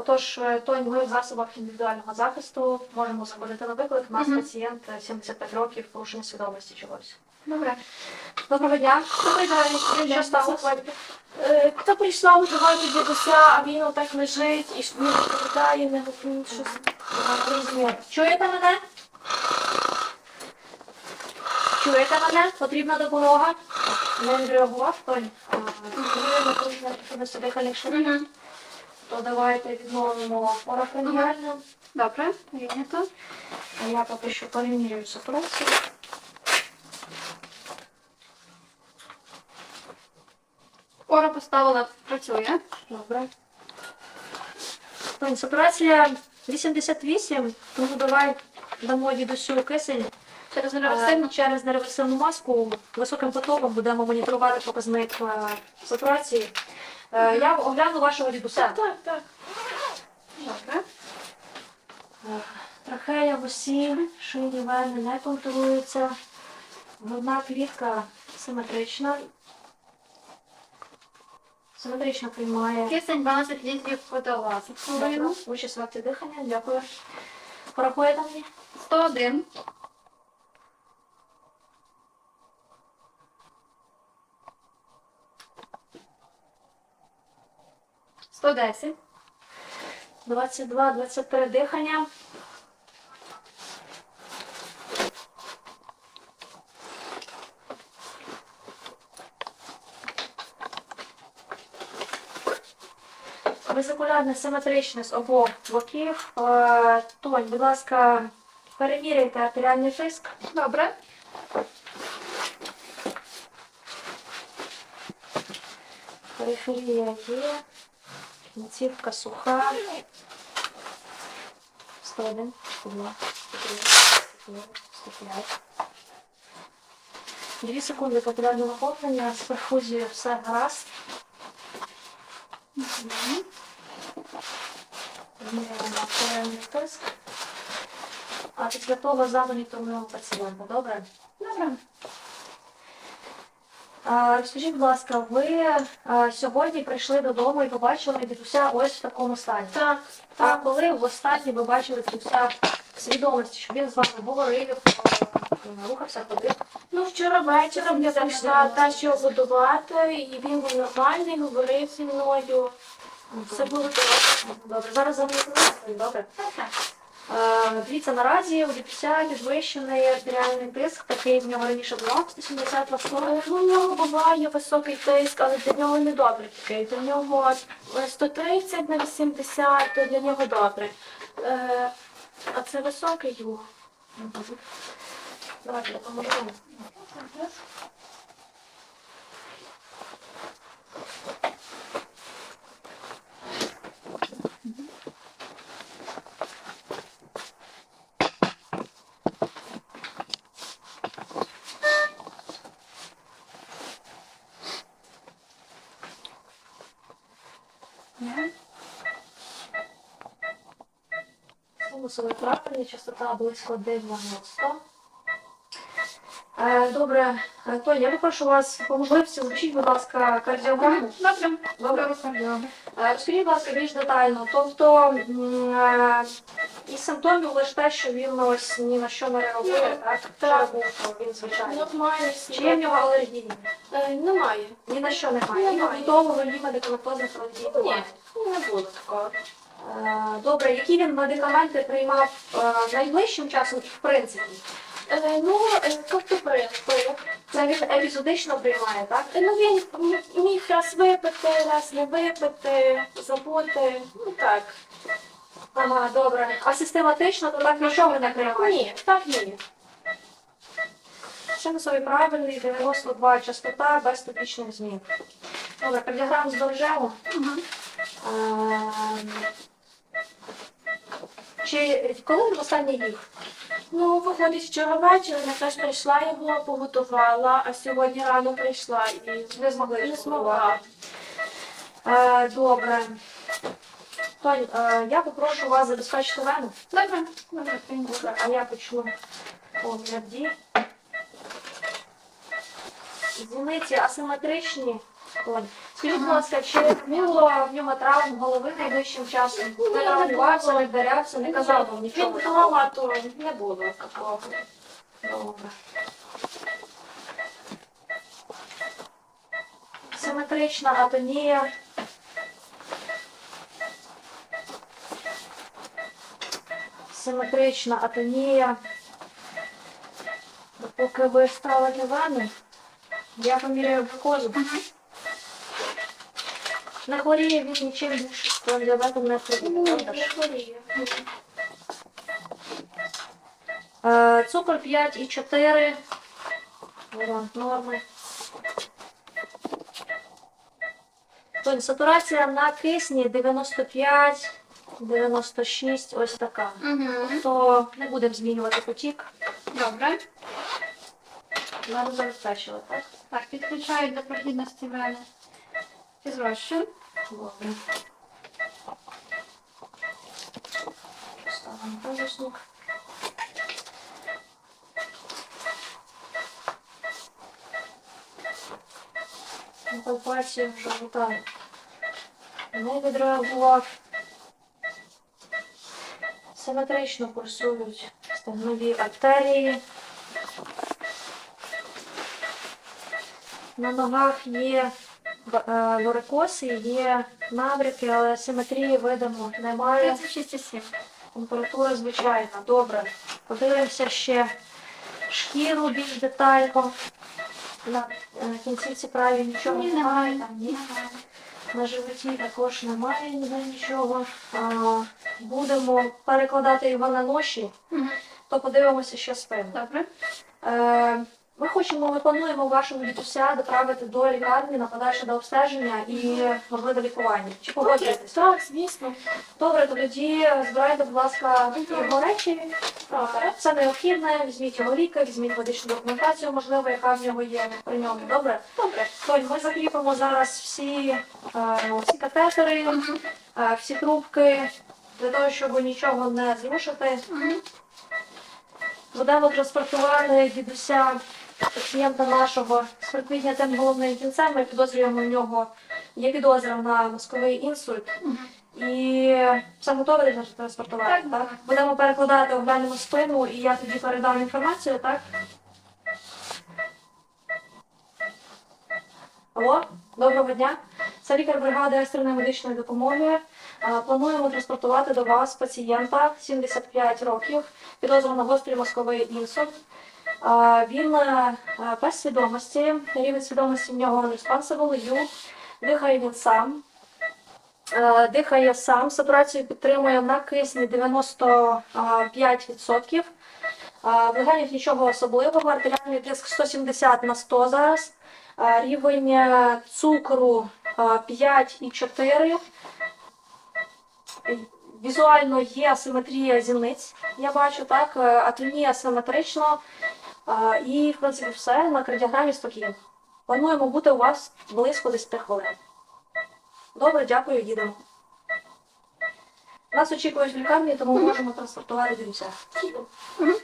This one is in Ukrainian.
Отож, е, Тонь, ми в засобах індивідуального захисту можемо заходити на виклик. У нас Мгм. пацієнт е, 75 років, порушення свідомості чогось. Добре. Доброго дня. Добрий день. Що сталося? Е, Хто прийшла вбивати дідуся, а він отак лежить і не відповідає, не говорить щось. Чуєте мене? Чуєте мене? Потрібна допомога? Не відреагував. А, Ви напруження на собі калікшені. То давайте відновимо парафеніально. Добре, прийнято. А я поки що перемірюю ситуацію. Ора поставила, працює. Добре. Сатурація 88, тому давай дамо дідусю кисень. Через нервосильну. Через нереверсивну маску високим потоком будемо моніторувати показник е, сатурації. Е, Я огляну вашого дідуся. Так, так. Добре. Е, Трахея в усі, шийні вени не контролюються. Грудна клітка симетрична. Симетрично приймає. Кисень 12 літрів подала. За хвилину. Участь в акті дихання, дякую. Порахуєте мені? 101. Сто десять. 22, 23 дихання. Визикулярна симетричність з обох боків. Е, Тонь, будь ласка, перевірюйте артеріальний тиск. Добре. Периферія є. Кінцівка суха. 101, 102, 103, 104, 105. Дві секунди капілярного наповнення. З перфузією все гаразд. Поміряємо артеріальний тиск. А після того замоніторуємо пацієнта. Добре? Добре. А, Розкажіть, будь ласка, ви сьогодні прийшли додому і побачили дідуся ось в такому стані. Так, А коли востаннє ви бачили дідуся в свідомості, щоб він з вами говорив, рухався, ходив? Ну, вчора вечором я прийшла та, що годувати, і він був нормальний, говорив зі мною. Все було добре. Добре, зараз замовляємо, добре. Так. Е, Дивіться, наразі у дідуся підвищений артеріальний тиск, такий в нього раніше було 170 на 100. Е, ну, У нього буває високий тиск, але для нього не добре такий. Для нього е, 130 на 80, то для нього добре. Е, а це високий його. Давайте допоможемо. Синусове правильні, частота близько 90. Е, Добре, Тоня, я попрошу вас по можливості запишіть, будь ласка, кардіограму. Добре. Добре. Добре. Е, Розкажіть, будь ласка, більш детально. Тобто е, із симптомів лише те, що він ось ні на що не реагує, так? Так. Що він звичайно. Нормально. Чи є в нього алергії? Немає. Ні на що немає. Ні побутового, ні медикаментозних алергій Ні, не було такого. Добре, які він медикаменти приймав найближчим часом, в принципі? Е, Ну, е, тобто. Це він епізодично приймає, так? Е, Ну він міг раз випити, раз не випити, забути. Ну так. Ага, добре. А систематично то так нічого не приймає? Ні, так ні. Синусовий правильний, 92 частота, без топічних змін. Добре, кардіограму збережемо. Ем, Чи коли він останній їв? Ну, виходить, вчора ввечері якраз прийшла його, поготувала, а сьогодні рано прийшла і Не змогли не змогла. Е, Добре. Тонь, е, я попрошу вас забезпечити вену. Добре, добре. Добре, а я почну огляд дій. Зіниці асиметричні. Тонь. Скажіть, будь ласка, чи було в нього травм голови найближчим часом? Не травмувався, не вдарявся, не казав вам Він нічого? вдома, то не було такого. Добре. Симетрична атонія. Симетрична атонія. Поки ви ставите ванну, я поміряю глюкозу. Не хворіє він нічим більше з діабетом не хворіє. правда ж? хворіє. Е, Цукор 5,4. Варіант норми. Сатурація на кисні 95, 96, ось така. Угу. То не будемо змінювати потік. Добре. Нам забезпечили, так? Так, підключають до прохідності вени. Фізрощу. Добре. Ставимо градусник. На пальпацію живота не відреагував. Симетрично курсують стегнові артерії. На ногах є е, є набряки, але симетрії видимо немає. 36,7. Температура звичайна. Добре. Подивимося ще шкіру більш детально. На кінцівці праві нічого Ні, немає. Там, ні. На животі також немає ніде нічого. А, будемо перекладати його на ноші, то подивимося ще спину. Добре. Е, Ми хочемо, ми плануємо вашого дідуся доправити до лікарні на подальше до обстеження і можливо лікування. Чи погоджуєтесь? Так, звісно. Добре, то тоді збирайте, будь ласка, його речі. Все необхідне, візьміть його ліки, візьміть медичну документацію, можливо, яка в нього є при ньому. Добре? Добре. Тонь, ми закріпимо зараз всі, е, всі катетери, е, всі трубки, для того, щоб нічого не зрушити. Будемо транспортувати дідуся пацієнта нашого з припіднятим головним кінцем. Ми підозрюємо в нього є підозра на мозковий інсульт. І все готове для транспортувати, так? Так, Будемо перекладати оглянемо спину і я тоді передам інформацію, так? Алло, доброго дня. Це лікар бригади екстреної медичної допомоги. Плануємо транспортувати до вас пацієнта 75 років, підозра на гострий мозковий інсульт. Він е, е, без свідомості, рівень свідомості в нього responsible, ю, дихає він сам. Е, Дихає сам, сатурацію підтримує на кисні 95%. Е, В легенях нічого особливого, артеріальний тиск 170 на 100 зараз. Рівень цукру е, 5,4. Е, Візуально є асиметрія зіниць, я бачу, так, атонія симетрично. І, в принципі, все на кардіограмі спокійно. Плануємо бути у вас близько 10 хвилин. Добре, дякую, їдемо. Нас очікують в лікарні, тому ми можемо транспортувати. Їду. Мгм.